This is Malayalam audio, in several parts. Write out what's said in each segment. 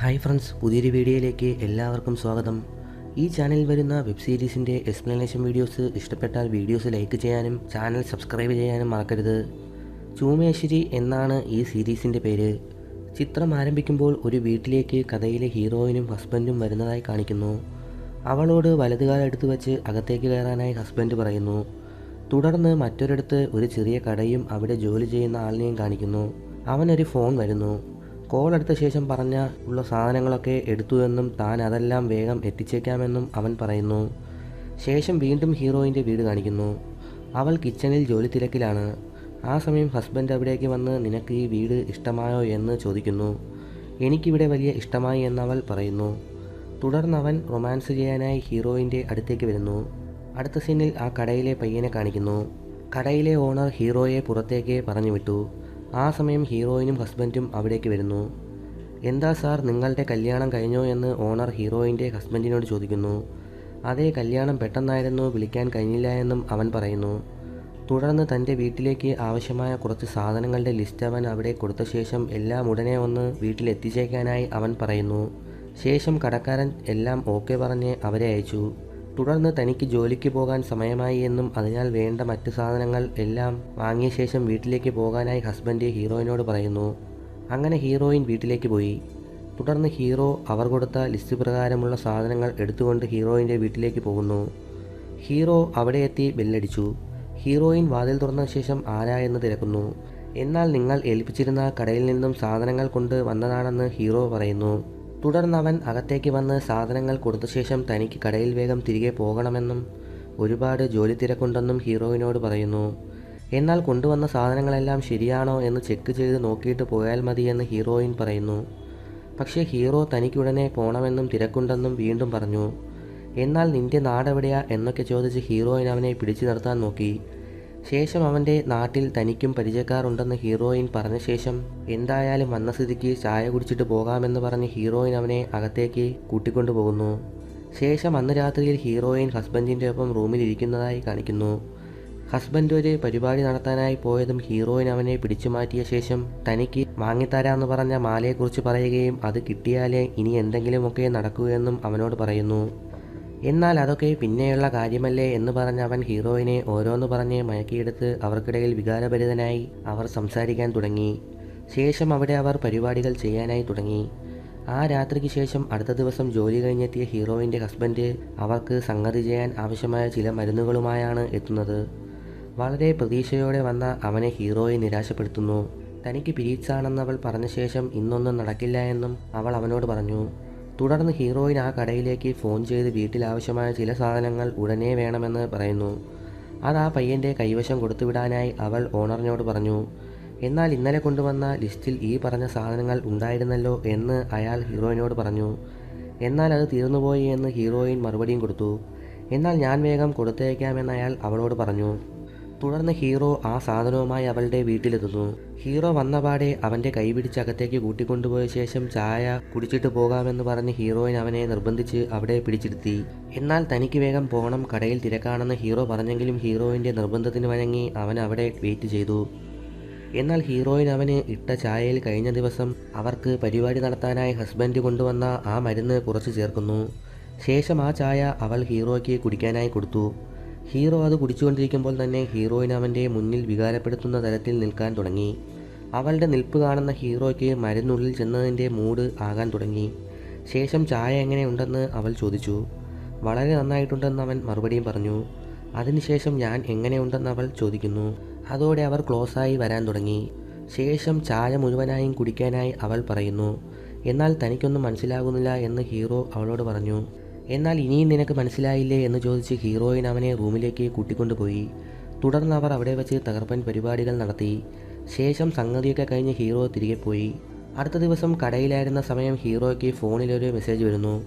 ഹായ് ഫ്രണ്ട്സ് പുതിയൊരു വീഡിയോയിലേക്ക് എല്ലാവർക്കും സ്വാഗതം. ഈ ചാനലിൽ വരുന്ന വെബ് സീരീസിന്റെ എക്സ്പ്ലനേഷൻ വീഡിയോസ് ഇഷ്ടപ്പെട്ടാൽ വീഡിയോസ് ലൈക്ക് ചെയ്യാനും ചാനൽ സബ്സ്ക്രൈബ് ചെയ്യാനും മറക്കരുത്. ചൂമേശ്വരി എന്നാണ് ഈ സീരീസിന്റെ പേര്. ചിത്രം ആരംഭിക്കുമ്പോൾ ഒരു വീട്ടിലേക്ക് കഥയിലെ ഹീറോയിനും ഹസ്ബൻഡും വരുന്നതായി കാണിക്കുന്നു. അവളോട് വലതുകാലം എടുത്തു വെച്ച് അകത്തേക്ക് കയറാനായി ഹസ്ബൻഡ് പറയുന്നു തുടർന്ന് മറ്റൊരിടത്ത് ഒരു ചെറിയ കടയും അവിടെ ജോലി ചെയ്യുന്ന ആളിനെയും കാണിക്കുന്നു. അവനൊരു ഫോൺ വരുന്നു. കോൾ എടുത്ത ശേഷം പറഞ്ഞ ഉള്ള സാധനങ്ങളൊക്കെ എടുത്തു എന്നും താൻ അതെല്ലാം വേഗം എത്തിച്ചേക്കാമെന്നും അവൻ പറയുന്നു. ശേഷം വീണ്ടും ഹീറോയിന്റെ വീട് കാണിക്കുന്നു. അവൾ കിച്ചണിൽ ജോലി തിരക്കിലാണ്. ആ സമയം ഹസ്ബൻഡ് അവിടേക്ക് വന്ന് നിനക്ക് ഈ വീട് ഇഷ്ടമായോ? എന്ന് ചോദിക്കുന്നു. എനിക്കിവിടെ വലിയ ഇഷ്ടമായി എന്നവൾ പറയുന്നു. തുടർന്ന് അവൻ റൊമാൻസ് ചെയ്യാനായി ഹീറോയിന്റെ അടുത്തേക്ക് വരുന്നു. അടുത്ത സീനിൽ ആ കടയിലെ പയ്യനെ കാണിക്കുന്നു. കടയിലെ ഓണർ ഹീറോയെ പുറത്തേക്ക് പറഞ്ഞു വിട്ടു ആ സമയം ഹീറോയിനും ഹസ്ബൻഡും അവിടേക്ക് വരുന്നു. എന്താ സാർ നിങ്ങളുടെ കല്യാണം കഴിഞ്ഞോ? എന്ന് ഓണർ ഹീറോയിന്റെ ഹസ്ബൻഡിനോട് ചോദിക്കുന്നു. അതേ കല്യാണം പെട്ടെന്നായിരുന്നു വിളിക്കാൻ കഴിഞ്ഞില്ല എന്നും അവൻ പറയുന്നു. തുടർന്ന് തന്റെ വീട്ടിലേക്ക് ആവശ്യമായ കുറച്ച് സാധനങ്ങളുടെ ലിസ്റ്റ് അവൻ അവിടെ കൊടുത്ത ശേഷം എല്ലാം ഉടനെ ഒന്ന് വീട്ടിലെത്തിച്ചേക്കാനായി അവൻ പറയുന്നു. ശേഷം കടക്കാരൻ എല്ലാം ഓക്കെ പറഞ്ഞ് അവരെ അയച്ചു. തുടർന്ന് തനിക്ക് ജോലിക്ക് പോകാൻ സമയമായി എന്നും അതിനാൽ വേണ്ട മറ്റു സാധനങ്ങൾ എല്ലാം വാങ്ങിയ ശേഷം വീട്ടിലേക്ക് പോകാനായി ഹസ്ബൻഡ് ഹീറോയിനോട് പറയുന്നു. അങ്ങനെ ഹീറോയിൻ വീട്ടിലേക്ക് പോയി. തുടർന്ന് ഹീറോ അവർ കൊടുത്ത ലിസ്റ്റ് പ്രകാരമുള്ള സാധനങ്ങൾ എടുത്തുകൊണ്ട് ഹീറോയിന്റെ വീട്ടിലേക്ക് പോകുന്നു. ഹീറോ അവിടെ എത്തി ബെല്ലടിച്ചു. ഹീറോയിൻ വാതിൽ തുറന്ന ശേഷം ആരാ എന്ന് തിരക്കുന്നു. എന്നാൽ നിങ്ങൾ ഏൽപ്പിച്ചിരുന്ന കടയിൽ നിന്നും സാധനങ്ങൾ കൊണ്ട് വന്നതാണെന്ന് ഹീറോ പറയുന്നു. തുടർന്ന് അവൻ അകത്തേക്ക് വന്ന് സാധനങ്ങൾ കൊടുത്ത ശേഷം തനിക്ക് കടയിൽ വേഗം തിരികെ പോകണമെന്നും ഒരുപാട് ജോലി തിരക്കുണ്ടെന്നും ഹീറോയിനോട് പറയുന്നു. എന്നാൽ കൊണ്ടുവന്ന സാധനങ്ങളെല്ലാം ശരിയാണോ എന്ന് ചെക്ക് ചെയ്ത് നോക്കിയിട്ട് പോയാൽ മതിയെന്ന് ഹീറോയിൻ പറയുന്നു. പക്ഷേ ഹീറോ തനിക്കുടനെ പോകണമെന്നും തിരക്കുണ്ടെന്നും വീണ്ടും പറഞ്ഞു. എന്നാൽ നിന്റെ നാടെവിടെയാ എന്നൊക്കെ ചോദിച്ച് ഹീറോയിൻ അവനെ പിടിച്ചു നിർത്താൻ നോക്കി. ശേഷം അവന്റെ നാട്ടിൽ തനിക്കും പരിചയക്കാരുണ്ടെന്ന് ഹീറോയിൻ പറഞ്ഞ ശേഷം എന്തായാലും വന്ന സ്ഥിതിക്ക് ചായ കുടിച്ചിട്ട് പോകാമെന്ന് പറഞ്ഞ് ഹീറോയിൻ അവനെ അകത്തേക്ക് കൂട്ടിക്കൊണ്ടു പോകുന്നു. ശേഷം അന്ന് രാത്രിയിൽ ഹീറോയിൻ ഹസ്ബൻഡിന്റെ ഒപ്പം റൂമിൽ ഇരിക്കുന്നതായി കാണിക്കുന്നു. ഹസ്ബൻഡ് ഒരു പരിപാടി നടത്താനായി പോയതും ഹീറോയിൻ അവനെ പിടിച്ചു മാറ്റിയ ശേഷം തനിക്ക് വാങ്ങിത്തരാമെന്ന് പറഞ്ഞ മാലയെക്കുറിച്ച് പറയുകയും അത് കിട്ടിയാലേ ഇനി എന്തെങ്കിലുമൊക്കെ നടക്കൂ എന്നും അവനോട് പറയുന്നു. എന്നാൽ അതൊക്കെ പിന്നെയുള്ള കാര്യമല്ലേ എന്ന് പറഞ്ഞ് അവൻ ഹീറോയിനെ ഓരോന്ന് പറഞ്ഞ് മയക്കിയെടുത്ത് അവർക്കിടയിൽ വികാരഭരിതനായി അവർ സംസാരിക്കാൻ തുടങ്ങി. ശേഷം അവിടെ അവർ പരിപാടികൾ ചെയ്യാനായി തുടങ്ങി. ആ രാത്രിക്ക് ശേഷം അടുത്ത ദിവസം ജോലി കഴിഞ്ഞെത്തിയ ഹീറോയിന്റെ ഹസ്ബൻഡ് അവർക്ക് സംഗതി ചെയ്യാൻ ആവശ്യമായ ചില മരുന്നുകളുമായാണ് എത്തുന്നത്. വളരെ പ്രതീക്ഷയോടെ വന്ന അവനെ ഹീറോയെ നിരാശപ്പെടുത്തുന്നു. തനിക്ക് പീരീഡ്സ് അവൾ പറഞ്ഞ ശേഷം ഇന്നൊന്നും നടക്കില്ല എന്നും അവൾ അവനോട് പറഞ്ഞു. തുടർന്ന് ഹീറോയിൻ ആ കടയിലേക്ക് ഫോൺ ചെയ്ത് വീട്ടിലാവശ്യമായ ചില സാധനങ്ങൾ ഉടനെ വേണമെന്ന് പറയുന്നു. അത് ആ പയ്യന്റെ കൈവശം കൊടുത്തുവിടാനായി അവൾ ഓണറിനോട് പറഞ്ഞു എന്നാൽ ഇന്നലെ കൊണ്ടുവന്ന ലിസ്റ്റിൽ ഈ പറഞ്ഞ സാധനങ്ങൾ ഉണ്ടായിരുന്നല്ലോ എന്ന് അയാൾ ഹീറോയിനോട് പറഞ്ഞു. എന്നാൽ അത് തീർന്നുപോയി എന്ന് ഹീറോയിൻ മറുപടിയും കൊടുത്തു. എന്നാൽ ഞാൻ വേഗം കൊടുത്തേക്കാമെന്ന് അയാൾ അവളോട് പറഞ്ഞു. തുടർന്ന് ഹീറോ ആ സാധനവുമായി അവളുടെ വീട്ടിലെത്തുന്നു. ഹീറോ വന്നപാടെ അവന്റെ കൈ പിടിച്ച് അകത്തേക്ക് കൂട്ടിക്കൊണ്ടുപോയ ശേഷം ചായ കുടിച്ചിട്ട് പോകാമെന്ന് പറഞ്ഞ് ഹീറോയിൻ അവനെ നിർബന്ധിച്ച് അവിടെ പിടിച്ചിരുത്തി. എന്നാൽ തനിക്ക് വേഗം പോകണം കടയിൽ തിരക്കാണെന്ന് ഹീറോ പറഞ്ഞെങ്കിലും ഹീറോയിന്റെ നിർബന്ധത്തിന് വഴങ്ങി അവൻ അവിടെ വെയിറ്റ് ചെയ്തു. എന്നാൽ ഹീറോയിൻ അവന് ഇട്ട ചായയിൽ കഴിഞ്ഞ ദിവസം അവർക്ക് പരിപാടി നടത്താനായി ഹസ്ബൻഡ് കൊണ്ടുവന്ന ആ മരുന്ന് കുറച്ച് ചേർക്കുന്നു. ശേഷം ആ ചായ അവൾ ഹീറോയ്ക്ക് കുടിക്കാനായി കൊടുത്തു. ഹീറോ അത് കുടിച്ചുകൊണ്ടിരിക്കുമ്പോൾ തന്നെ ഹീറോയിൻ അവന്റെ മുന്നിൽ വികാരപ്പെടുത്തുന്ന തരത്തിൽ നിൽക്കാൻ തുടങ്ങി. അവളുടെ നിൽപ്പ് കാണുന്ന ഹീറോയ്ക്ക് മരുന്നുള്ളിൽ ചെന്നതിന്റെ മൂഡ് ആകാൻ തുടങ്ങി. ശേഷം ചായ എങ്ങനെയുണ്ടെന്ന് അവൾ ചോദിച്ചു. വളരെ നന്നായിട്ടുണ്ടെന്ന് അവൻ മറുപടിയും പറഞ്ഞു. അതിനുശേഷം ഞാൻ എങ്ങനെയുണ്ടെന്ന് അവൾ ചോദിക്കുന്നു. അതോടെ അവർ ക്ലോസായി വരാൻ തുടങ്ങി. ശേഷം ചായ മുഴുവനായും കുടിക്കാനായി അവൾ പറയുന്നു. എന്നാൽ തനിക്കൊന്നും മനസ്സിലാകുന്നില്ല എന്ന് ഹീറോ അവളോട് പറഞ്ഞു. എന്നാൽ ഇനിയും നിനക്ക് മനസ്സിലായില്ലേ എന്ന് ചോദിച്ച് ഹീറോയിൻ അവനെ റൂമിലേക്ക് കൂട്ടിക്കൊണ്ടുപോയി. തുടർന്ന് അവർ അവിടെ വെച്ച് തകർപ്പൻ പരിപാടികൾ നടത്തി. ശേഷം സംഗതിയൊക്കെ കഴിഞ്ഞ് ഹീറോ തിരികെ പോയി. അടുത്ത ദിവസം കടയിലായിരുന്ന സമയം ഹീറോയ്ക്ക് ഫോണിലൊരു മെസ്സേജ് വരുന്നു.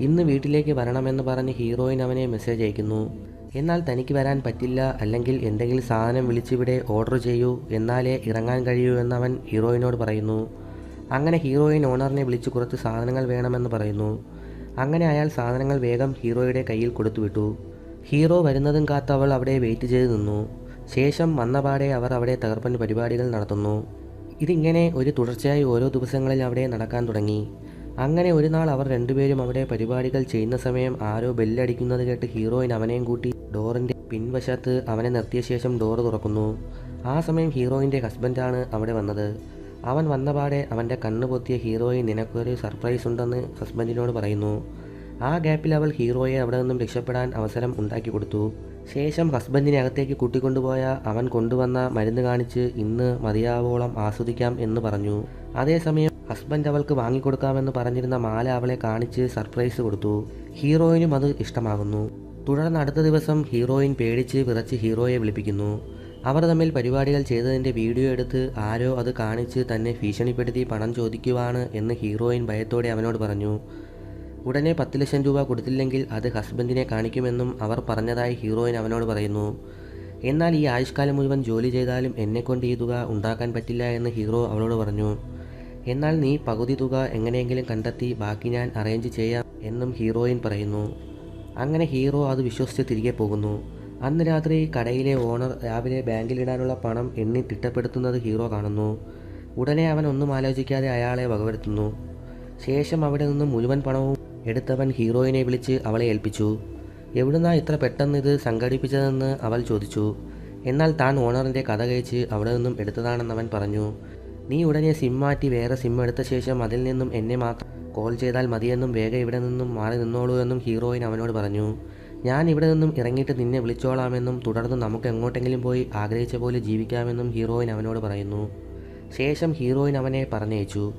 ഇന്ന് വീട്ടിലേക്ക് വരണമെന്ന് പറഞ്ഞ് ഹീറോയിൻ അവനെ മെസ്സേജ് അയക്കുന്നു. എന്നാൽ തനിക്ക് വരാൻ പറ്റില്ല അല്ലെങ്കിൽ എന്തെങ്കിലും സാധനം വിളിച്ചിവിടെ ഓർഡർ ചെയ്യൂ എന്നാലേ ഇറങ്ങാൻ കഴിയൂ എന്നവൻ ഹീറോയിനോട് പറയുന്നു. അങ്ങനെ ഹീറോയിൻ ഓണറിനെ വിളിച്ച് കുറച്ച് സാധനങ്ങൾ വേണമെന്ന് പറയുന്നു. അങ്ങനെ അയാൾ സാധനങ്ങൾ വേഗം ഹീറോയുടെ കയ്യിൽ കൊടുത്തുവിട്ടു. ഹീറോ വരുന്നതും കാത്ത് അവൾ അവിടെ വെയിറ്റ് ചെയ്ത് നിന്നു. ശേഷം വന്നപാടെ അവർ അവിടെ തകർപ്പൻ പരിപാടികൾ നടത്തുന്നു. ഇതിങ്ങനെ ഒരു തുടർച്ചയായി ഓരോ ദിവസങ്ങളിൽ അവിടെ നടക്കാൻ തുടങ്ങി. അങ്ങനെ ഒരു നാൾ അവർ രണ്ടുപേരും അവിടെ പരിപാടികൾ ചെയ്യുന്ന സമയം ആരോ ബെല്ലടിക്കുന്നത് കേട്ട് ഹീറോയിൻ അവനെയും കൂട്ടി ഡോറിന്റെ പിൻവശത്ത് അവനെ നിർത്തിയ ശേഷം ഡോറ് തുറക്കുന്നു. ആ സമയം ഹീറോയിന്റെ ഹസ്ബൻഡാണ് അവിടെ വന്നത്. അവൻ വന്നപാടെ അവന്റെ കണ്ണു പൊത്തിയ ഹീറോയെ നിനക്കൊരു സർപ്രൈസ് ഉണ്ടെന്ന് ഹസ്ബൻഡിനോട് പറയുന്നു. ആ ഗ്യാപ്പിൽ അവൾ ഹീറോയെ അവിടെ നിന്നും രക്ഷപ്പെടാൻ അവസരം ഉണ്ടാക്കി കൊടുത്തു. ശേഷം ഹസ്ബൻഡിനെ അകത്തേക്ക് കൂട്ടിക്കൊണ്ടുപോയ അവൻ കൊണ്ടുവന്ന മരുന്ന് കാണിച്ച് ഇന്ന് മതിയാവോളം ആസ്വദിക്കാം എന്ന് പറഞ്ഞു. അതേസമയം ഹസ്ബൻഡ് അവൾക്ക് വാങ്ങിക്കൊടുക്കാമെന്ന് പറഞ്ഞിരുന്ന മാല അവളെ കാണിച്ച് സർപ്രൈസ് കൊടുത്തു. ഹീറോയിനും അത് ഇഷ്ടമാകുന്നു. തുടർന്ന് അടുത്ത ദിവസം ഹീറോയിൻ പേടിച്ച് വിറച്ച് ഹീറോയെ വിളിപ്പിക്കുന്നു. അവർ തമ്മിൽ പരിപാടികൾ ചെയ്തതിന്റെ വീഡിയോ എടുത്ത് ആരോ അത് കാണിച്ച് തന്നെ ഭീഷണിപ്പെടുത്തി പണം ചോദിക്കുവാണ് എന്ന് ഹീറോയിൻ ഭയത്തോടെ അവനോട് പറഞ്ഞു. ഉടനെ പത്ത് ലക്ഷം രൂപ കൊടുത്തില്ലെങ്കിൽ അത് ഹസ്ബൻഡിനെ കാണിക്കുമെന്നും അവർ പറഞ്ഞതായി ഹീറോയിൻ അവനോട് പറയുന്നു. എന്നാൽ ഈ ആയുഷ്കാലം മുഴുവൻ ജോലി ചെയ്താലും എന്നെക്കൊണ്ട് ഈ തുക ഉണ്ടാക്കാൻ പറ്റില്ല എന്ന് ഹീറോ അവളോട് പറഞ്ഞു. എന്നാൽ നീ പകുതി തുക എങ്ങനെയെങ്കിലും കണ്ടെത്തി ബാക്കി ഞാൻ അറേഞ്ച് ചെയ്യാം എന്നും ഹീറോയിൻ പറയുന്നു. അങ്ങനെ ഹീറോ അത് വിശ്വസിച്ച് തിരികെ പോകുന്നു. അന്ന് രാത്രി കടയിലെ ഓണർ രാവിലെ ബാങ്കിലിടാനുള്ള പണം എണ്ണി തിട്ടപ്പെടുത്തുന്നത് ഹീറോ കാണുന്നു. ഉടനെ അവൻ ഒന്നും ആലോചിക്കാതെ അയാളെ വകവരുത്തുന്നു. ശേഷം അവിടെ നിന്ന് മുഴുവൻ പണവും എടുത്തവൻ ഹീറോയിനെ വിളിച്ച് അവളെ ഏൽപ്പിച്ചു. എവിടുന്നാ ഇത്ര പെട്ടെന്ന് ഇത് സംഘടിപ്പിച്ചതെന്ന് അവൾ ചോദിച്ചു. എന്നാൽ താൻ ഓണറിന്റെ കഥ കഴിച്ച് അവിടെ നിന്നും എടുത്തതാണെന്ന് അവൻ പറഞ്ഞു. നീ ഉടനെ സിം മാറ്റി വേറെ സിം എടുത്ത ശേഷം അതിൽ നിന്നും എന്നെ മാത്രം കോൾ ചെയ്താൽ മതിയെന്നും വേഗം ഇവിടെ നിന്നും മാറി നിന്നോളൂ എന്നും ഹീറോയിൻ അവനോട് പറഞ്ഞു. ഞാൻ ഇവിടെ നിന്നും ഇറങ്ങിയിട്ട് നിന്നെ വിളിച്ചോളാമെന്നും തുടർന്ന് നമുക്ക് എങ്ങോട്ടെങ്കിലും പോയി ആഗ്രഹിച്ച പോലെ ജീവിക്കാമെന്നും ഹീറോയിൻ അവനോട് പറയുന്നു. ശേഷം ഹീറോയിൻ അവനെ പറഞ്ഞയച്ചു.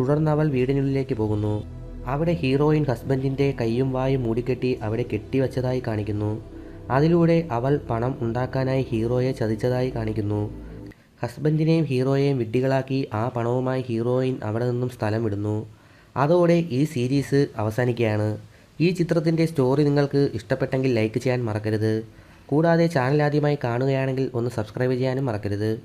തുടർന്ന് അവൾ വീടിനുള്ളിലേക്ക് പോകുന്നു. അവിടെ ഹീറോയിൻ ഹസ്ബൻഡിന്റെ കൈയും വായും മൂടിക്കെട്ടി അവിടെ കെട്ടിവച്ചതായി കാണിക്കുന്നു. അതിലൂടെ അവൾ പണം ഉണ്ടാക്കാനായി ഹീറോയെ ചതിച്ചതായി കാണിക്കുന്നു. ഹസ്ബൻഡിനെയും ഹീറോയെയും വിഡ്ഢികളാക്കി ആ പണവുമായി ഹീറോയിൻ അവിടെ നിന്നും സ്ഥലം വിടുന്നു. അതോടെ ഈ സീരീസ് അവസാനിക്കുകയാണ്. ഈ ചിത്രത്തിന്റെ സ്റ്റോറി നിങ്ങൾക്ക് ഇഷ്ടപ്പെട്ടെങ്കിൽ ലൈക്ക് ചെയ്യാൻ മറക്കരുത്. കൂടാതെ ചാനൽ ആദ്യമായി കാണുകയാണെങ്കിൽ ഒന്ന് സബ്സ്ക്രൈബ് ചെയ്യാനും മറക്കരുത്.